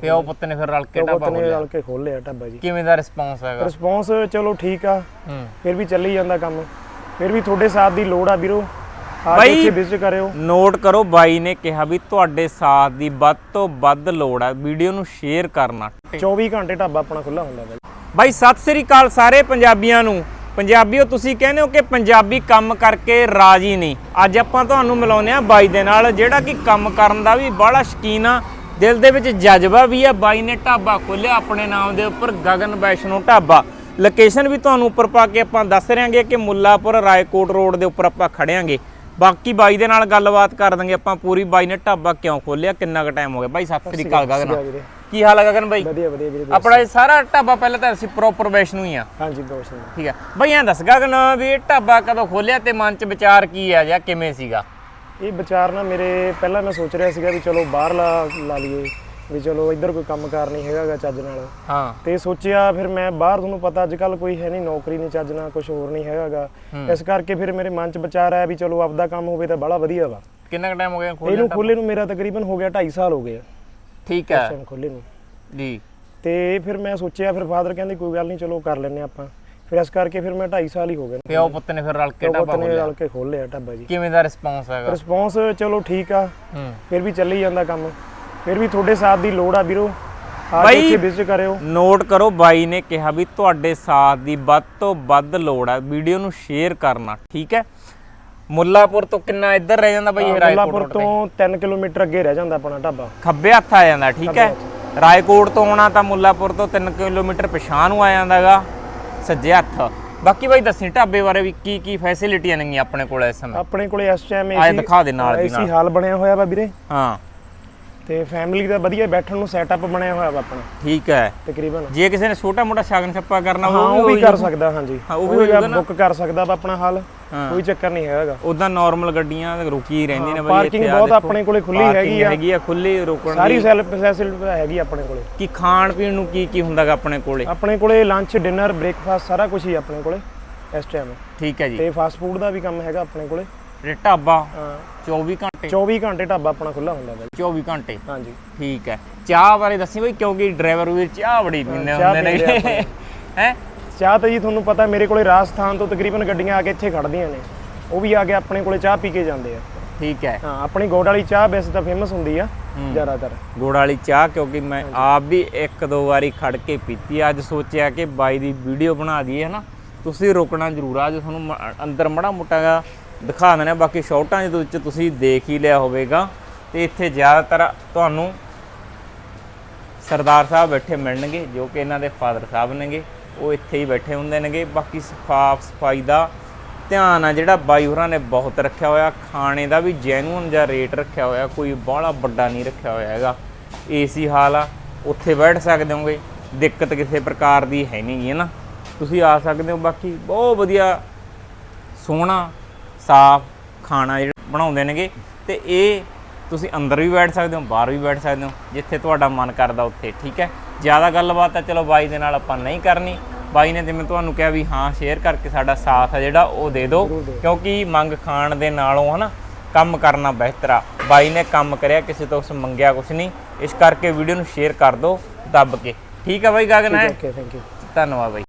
ਪਿਓ ਪੁੱਤ ਨੇ ਫਿਰ ਰਲ ਕੇ ਢਾਬਾ ਪੁੱਤ ਨੇ ਰਲ ਕੇ ਖੋਲਿਆ ਢਾਬਾ ਜੀ। ਕਿਵੇਂ ਦਾ ਰਿਸਪੌਂਸ ਹੈਗਾ? ਰਿਸਪੌਂਸ ਚਲੋ ਠੀਕ ਆ। ਫਿਰ ਵੀ ਚੱਲੀ ਜਾਂਦਾ ਕੰਮ। ਫਿਰ ਵੀ ਤੁਹਾਡੇ ਸਾਥ ਦੀ ਲੋੜ ਆ ਵੀਰੋ। ਆ ਬਾਈ- ਇੱਥੇ ਵਿਜ਼ਿਟ ਕਰਿਓ। ਨੋਟ ਕਰੋ ਬਾਈ ਨੇ ਕਿਹਾ ਵੀ ਤੁਹਾਡੇ ਸਾਥ ਦੀ ਵੱਧ ਤੋਂ ਵੱਧ ਲੋੜ ਹੈ ਵੀਡੀਓ ਨੂੰ ਸ਼ੇਅਰ ਕਰਨਾ। 24 ਘੰਟੇ ਢਾਬਾ ਆਪਣਾ ਖੁੱਲਾ ਹੁੰਦਾ ਬਾਈ। ਬਾਈ ਸਤਿ ਸ੍ਰੀ ਅਕਾਲ ਸਾਰੇ ਪੰਜਾਬੀਆਂ ਨੂੰ। ਪੰਜਾਬੀਓ ਤੁਸੀਂ ਕਹਿੰਦੇ ਹੋ ਕਿ ਪੰਜਾਬੀ ਕੰਮ ਕਰਕੇ ਰਾਜੀ ਨਹੀਂ। ਅੱਜ ਆਪਾਂ ਤੁਹਾਨੂੰ ਮਿਲਾਉਂਦੇ ਆ ਬਾਈ ਦੇ ਨਾਲ ਜਿਹੜਾ ਕਿ ਕੰਮ ਕਰਨ ਦਾ ਵੀ ਬੜਾ ਸ਼ਕੀਨ ਆ। ਦਿਲ ਦੇ ਵਿੱਚ ਜਜ਼ਬਾ ਵੀ ਆ ਬਾਈ ਨੇ ਢਾਬਾ ਖੋਲਿਆ ਆਪਣੇ ਨਾਮ ਦੇ ਉੱਪਰ ਗਗਨ ਵੈਸ਼ਨੋ ਢਾਬਾ। ਲੋਕੇਸ਼ਨ ਵੀ ਤੁਹਾਨੂੰ ਉੱਪਰ ਪਾ ਕੇ ਆਪਾਂ ਦੱਸ ਰਿਆਂਗੇ ਕਿ ਮੁੱਲਾਪੁਰ ਰਾਏਕੋਟ ਰੋਡ ਦੇ ਉੱਪਰ ਆਪਾਂ ਖੜਿਆਂਗੇ ਬਾਕੀ ਬਾਈ ਦੇ ਨਾਲ ਗੱਲਬਾਤ ਕਰ ਦਾਂਗੇ ਆਪਾਂ ਪੂਰੀ। ਬਾਈ ਨੇ ਢਾਬਾ ਕਿਉਂ ਖੋਲਿਆ ਕਿੰਨਾ ਕੁ ਟਾਈਮ ਹੋ ਗਿਆ? ਬਾਈ ਸਤਿ ਸ੍ਰੀ ਅਕਾਲ ਗਗਨ। ਕੀ ਹਾਲ ਹੈ ਗਗਨ ਬਾਈ? ਵਧੀਆ ਵਧੀਆ ਵੀਰੇ ਆਪਣਾ ਇਹ ਸਾਰਾ ਢਾਬਾ ਪਹਿਲਾਂ ਤਾਂ ਅਸੀਂ ਪ੍ਰੋਪਰ ਵੈਸ਼ਨੂ ਹੀ ਆ। ਹਾਂਜੀ ਦੋਸਤ ਠੀਕ ਹੈ ਬਈ ਐਂ ਦੱਸ ਗਗਨ ਵੀ ਇਹ ਢਾਬਾ ਕਦੋਂ ਖੋਲਿਆ ਤੇ ਮਨ ਚ ਵਿਚਾਰ ਕੀ ਆ ਜਾਂ ਕਿਵੇਂ ਸੀਗਾ? ਇਹ ਵਿਚਾਰ ਨਾ ਮੇਰੇ ਪਹਿਲਾਂ ਮੈਂ ਸੋਚ ਰਿਹਾ ਸੀਗਾ ਵੀ ਚਲੋ ਬਾਹਰ ਲਾ ਲਾ ਲਈਏ ਵੀ ਚਲੋ ਇੱਧਰ ਕੋਈ ਕੰਮਕਾਰ ਨਹੀਂ ਹੈਗਾਗਾ ਚੱਜ ਨਾਲ। ਹਾਂ। ਤੇ ਸੋਚਿਆ ਫਿਰ ਮੈਂ ਬਾਹਰ ਤੁਹਾਨੂੰ ਪਤਾ ਅੱਜ ਕੱਲ ਕੋਈ ਹੈ ਨਹੀਂ ਨੌਕਰੀ ਨਹੀਂ ਚੱਜ ਨਾਲ ਕੁਝ ਹੋਰ ਨਹੀਂ ਹੈਗਾਗਾ ਇਸ ਕਰਕੇ ਫਿਰ ਮੇਰੇ ਮਨ 'ਚ ਵਿਚਾਰ ਆਇਆ ਵੀ ਚਲੋ ਆਪਦਾ ਕੰਮ ਹੋਵੇ ਤਾਂ ਬੜਾ ਵਧੀਆ ਵਾ। ਕਿੰਨਾ ਟਾਈਮ ਹੋ ਗਿਆ ਖੋਲਿਆ ਇਹਨੂੰ ਖੋਲੇ ਨੂੰ ਮੇਰਾ ਤਕਰੀਬਨ ਹੋ ਗਿਆ 2.5 ਸਾਲ ਹੋ ਗਏ ਆ। ਠੀਕ ਹੈ। ਖੋਲੇ ਨੂੰ। ਜੀ। ਤੇ ਫਿਰ ਮੈਂ ਸੋਚਿਆ ਫਿਰ ਫਾਦਰ ਕਹਿੰਦੇ ਕੋਈ ਗੱਲ ਨਹੀਂ ਚਲੋ ਕਰ ਲੈਨੇ ਆਪਾਂ। ਫਿਰ ਇਸ ਕਰਕੇ ਫਿਰ ਮੈਂ 2.5 ਸਾਲ ਹੀ ਹੋ ਗਏ ਨੇ। ਪਿਓ ਪੁੱਤ ਨੇ ਫਿਰ ਰਲ ਕੇ ਢਾਬਾ ਨੇ ਰਲ ਕੇ ਖੋਲਿਆ ਢਾਬਾ ਜੀ। ਕਿਵੇਂ ਦਾ ਰਿਸਪੌਂਸ ਹੈਗਾ? ਰਿਸਪੌਂਸ ਚਲੋ ਠੀਕ ਆ। ਹੂੰ। ਫਿਰ ਵੀ ਚੱਲੀ ਜਾਂਦਾ ਕੰਮ। ਫਿਰ ਵੀ ਤੁਹਾਡੇ ਸਾਥ ਦੀ ਲੋੜ ਆ ਵੀਰੋ। ਆ ਕੇ ਬਾਈ- ਇੱਥੇ ਵਿਜ਼ਿਟ ਕਰਿਓ। ਨੋਟ ਕਰੋ ਬਾਈ ਨੇ ਕਿਹਾ ਵੀ ਤੁਹਾਡੇ ਸਾਥ ਦੀ ਵੱਧ ਤੋਂ ਵੱਧ ਲੋੜ ਹੈ ਵੀਡੀਓ ਨੂੰ ਸ਼ੇਅਰ ਕਰਨਾ ਠੀਕ ਹੈ? ਮੁੱਲਾਪੁਰ ਤੋਂ ਕਿੰਨਾ ਇੱਧਰ ਰਹਿ ਜਾਂਦਾ ਬਾਈ ਇਹ ਰਾਏਕੋਟ ਮੁੱਲਾਪੁਰ ਤੇ? ਤੋਂ 3 ਕਿਲੋਮੀਟਰ ਅੱਗੇ ਰਹਿ ਜਾਂਦਾ ਆਪਣਾ ਢਾਬਾ। ਖੱਬੇ ਹੱਥ ਆ ਜਾਂਦਾ ਠੀਕ ਹੈ? ਰਾਏਕੋਟ ਤੋਂ ਆਉਣਾ ਤਾਂ ਮੁੱਲਾਪੁਰ ਤੋਂ 3 ਕਿਲੋਮੀਟਰ ਪਿਛਾਂ ਨੂੰ ਆ ਜਾਂਦਾਗਾ। ਸੱਜੇ ਹੱਥ। ਬਾਕੀ ਬਾਈ ਦੱਸੀ ਢਾਬੇ ਬਾਰੇ ਵੀ ਕੀ ਕੀ ਫੈਸਿਲਿਟੀਆਂ ਨੇਗੀਆਂ ਆਪਣੇ ਕੋਲ ਇਸ ਸਮੇਂ? ਆਪਣੇ ਕੋਲੇ ਇਸ ਟਾਈਮ ਆਏ ਦਿਖਾ ਦੇ ਨਾਲ ਦੀ ਏਸੀ ਹਾਲ ਬਣਿਆ ਹੋਇਆ ਵਾ ਵੀਰੇ। ਹਾਂ। ਤੇ ਫੈਮਿਲੀ ਦਾ ਵਧੀਆ ਬੈਠਣ ਨੂੰ ਸੈਟਅਪ ਬਣਿਆ ਹੋਇਆ ਵਾ ਆਪਣਾ। ਠੀਕ ਹੈ। ਤਕਰੀਬਨ। ਜੇ ਕਿਸੇ ਨੇ ਛੋਟਾ ਮੋਟਾ ਸ਼ਗਨ ਛੱਪਾ ਕਰਨਾ ਹਾਂ ਉਹ ਵੀ ਕਰ ਸਕਦਾ ਹਾਂਜੀ। ਉਹ ਵੀ। ਬੁੱਕ ਕਰ ਸਕਦਾ ਵਾ ਆਪਣਾ ਹਾਲ। ਕੋਈ ਚੱਕਰ ਨਹੀਂ ਹੈਗਾ। ਉਦਾਂ ਨਾਰਮਲ ਗੱਡੀਆਂ ਰੁਕੀ ਰਹਿੰਦੀਆਂ ਨੇ ਬਾਈ ਪਾਰਕਿੰਗ ਬਹੁਤ। ਆਪਣੇ ਕੋਲੇ ਖੁੱਲੀ ਹੈਗੀ ਆ। ਹੈਗੀ ਆ ਖੁੱਲੀ ਰੁਕਣ ਸਾਰੀ ਦੀ। ਸੈਲਫ ਫੈਸਿਲਿਟੀ ਹੈਗੀ ਆਪਣੇ ਕੋਲੇ। ਕੀ ਖਾਣ ਪੀਣ ਨੂੰ ਕੀ ਕੀ ਹੁੰਦਾਗਾ ਆਪਣੇ ਕੋਲੇ? ਆਪਣੇ ਕੋਲੇ ਲੰਚ ਡਿਨਰ ਬ੍ਰੇਕਫਾਸਟ ਸਾਰਾ ਕੁਝ ਹੀ ਆਪਣੇ ਕੋਲੇ ਇਸ ਟਾਈਮ ਠੀਕ ਹੈ ਜੀ। ਤੇ ਫਾਸਟ ਫੂਡ ਦਾ ਵੀ ਕੰਮ ਹੈਗਾ ਆਪਣੇ ਕੋਲੇ। ਇਹ ਢਾਬਾ? ਹਾਂ। 24 ਘੰਟੇ? 24 ਘੰਟੇ ਢਾਬਾ ਆਪਣਾ ਖੁੱਲਾ ਹੁੰਦਾ ਬਾਈ 24 ਘੰਟੇ? ਹਾਂਜੀ। ਠੀਕ ਹੈ। ਚਾਹ ਬਾਰੇ ਦੱਸੀ ਬਈ ਕਿਉਂਕਿ ਡਰਾਈਵਰ ਵੀਰ ਚਾਹ ਬੜੀ ਪੀਂਦੇ ਹੁੰਦੇ ਨੇ। ਹੈ? ਚਾਹ ਤਾਂ ਜੀ ਤੁਹਾਨੂੰ ਪਤਾ ਮੇਰੇ ਕੋਲੇ ਰਾਜਸਥਾਨ ਤੋਂ ਤਕਰੀਬਨ ਗੱਡੀਆਂ ਆ ਕੇ ਇੱਥੇ ਖੜਦੀਆਂ ਨੇ। ਉਹ ਵੀ ਆ ਕੇ ਆਪਣੇ ਕੋਲੇ ਚਾਹ ਪੀ ਕੇ ਜਾਂਦੇ ਆ। ਠੀਕ ਹੈ। ਹਾਂ ਆਪਣੀ ਗੋੜ ਵਾਲੀ ਚਾਹ ਵੈਸੇ ਤਾਂ ਫੇਮਸ ਹੁੰਦੀ ਆ ਜ਼ਿਆਦਾਤਰ। ਗੁੜ ਵਾਲੀ ਚਾਹ ਕਿਉਂਕਿ ਮੈਂ ਆਪ ਵੀ ਇੱਕ ਦੋ ਵਾਰੀ ਖੜ ਕੇ ਪੀਤੀ। ਅੱਜ ਸੋਚਿਆ ਕਿ ਬਾਈ ਦੀ ਵੀਡੀਓ ਬਣਾ ਦਈਏ ਹਨਾ? ਤੁਸੀਂ ਰੁਕਣਾ ਜ਼ਰੂਰ ਆ ਜੇ ਤੁਹਾਨੂੰ ਮ- ਅੰਦਰ ਮੜਾ ਮੋਟਾ ਜਿਹਾ ਦਿਖਾ ਦਿੰਦੇ ਹਾਂ ਬਾਕੀ ਸ਼ਾਰਟਾਂ ਦੇ ਵਿੱਚ ਤੁਸੀਂ ਦੇਖ ਹੀ ਲਿਆ ਹੋਵੇਗਾ। ਤੇ ਇੱਥੇ ਜ਼ਿਆਦਾਤਰ ਤੁਹਾਨੂੰ ਸਰਦਾਰ ਸਾਹਿਬ ਬੈਠੇ ਮਿਲਣਗੇ ਜੋ ਕਿ ਇਹਨਾਂ ਦੇ ਫਾਦਰ ਸਾਹਿਬ ਨੇਗੇ। ਉਹ ਇੱਥੇ ਹੀ ਬੈਠੇ ਹੁੰਦੇ ਨੇਗੇ। ਬਾਕੀ ਸਾਫ਼ ਸਫ਼ਾਈ ਦਾ ਧਿਆਨ ਆ ਜਿਹੜਾ ਬਾਈ ਹੋਰਾਂ ਨੇ ਬਹੁਤ ਰੱਖਿਆ ਹੋਇਆ। ਖਾਣੇ ਦਾ ਵੀ ਜੈਨੂਅਨ ਜਿਹਾ ਰੇਟ ਰੱਖਿਆ ਹੋਇਆ। ਕੋਈ ਬਾਹਲਾ ਵੱਡਾ ਨਹੀਂ ਰੱਖਿਆ ਹੋਇਆ ਹੈਗਾ। ਏਸੀ ਹਾਲ ਆ। ਉੱਥੇ ਬੈਠ ਸਕਦੇ ਹੋਗੇ। ਦਿੱਕਤ ਕਿਸੇ ਪ੍ਰਕਾਰ ਦੀ ਹੈ ਨਹੀਂ ਹੈ ਨਾ। ਤੁਸੀਂ ਆ ਸਕਦੇ ਹੋ। ਬਾਕੀ ਬਹੁਤ ਵਧੀਆ ਸੋਹਣਾ, ਸਾਫ਼ ਖਾਣਾ ਜਿਹੜਾ ਬਣਾਉਂਦੇ ਨੇਗੇ। ਤੇ ਇਹ ਤੁਸੀਂ ਅੰਦਰ ਵੀ ਬੈਠ ਸਕਦੇ ਹੋ, ਬਾਹਰ ਵੀ ਬੈਠ ਸਕਦੇ ਹੋ। ਜਿੱਥੇ ਤੁਹਾਡਾ ਮਨ ਕਰਦਾ ਉੱਥੇ, ਠੀਕ ਹੈ? ਜ਼ਿਆਦਾ ਗੱਲਬਾਤ ਤਾਂ ਚਲੋ ਬਾਈ ਦੇ ਨਾਲ ਆਪਾਂ ਨਹੀਂ ਕਰਨੀ। ਬਾਈ ਨੇ ਜਿਵੇਂ ਤੁਹਾਨੂੰ ਕਿਹਾ ਵੀ ਹਾਂ ਸ਼ੇਅਰ ਕਰਕੇ ਸਾਡਾ ਸਾਥ ਆ ਜਿਹੜਾ ਉਹ ਦੇ ਦਿਓ। ਕਿਉਂਕਿ ਮੰਗ ਖਾਣ ਦੇ ਨਾਲੋਂ ਹਨਾ ਕੰਮ ਕਰਨਾ ਬਿਹਤਰ ਆ। ਬਾਈ ਨੇ ਕੰਮ ਕਰਿਆ ਕਿਸੇ ਤੋਂ ਕੁਛ ਮੰਗਿਆ ਕੁਛ ਨਹੀਂ। ਇਸ ਕਰਕੇ ਵੀਡੀਓ ਨੂੰ ਸ਼ੇਅਰ ਕਰ ਦਿਓ ਦੱਬ ਕੇ। ਠੀਕ ਆ ਬਾਈ ਗਗਨ ਹੈ ਥੈਂਕ ਯੂ ਧੰਨਵਾਦ ਬਾਈ।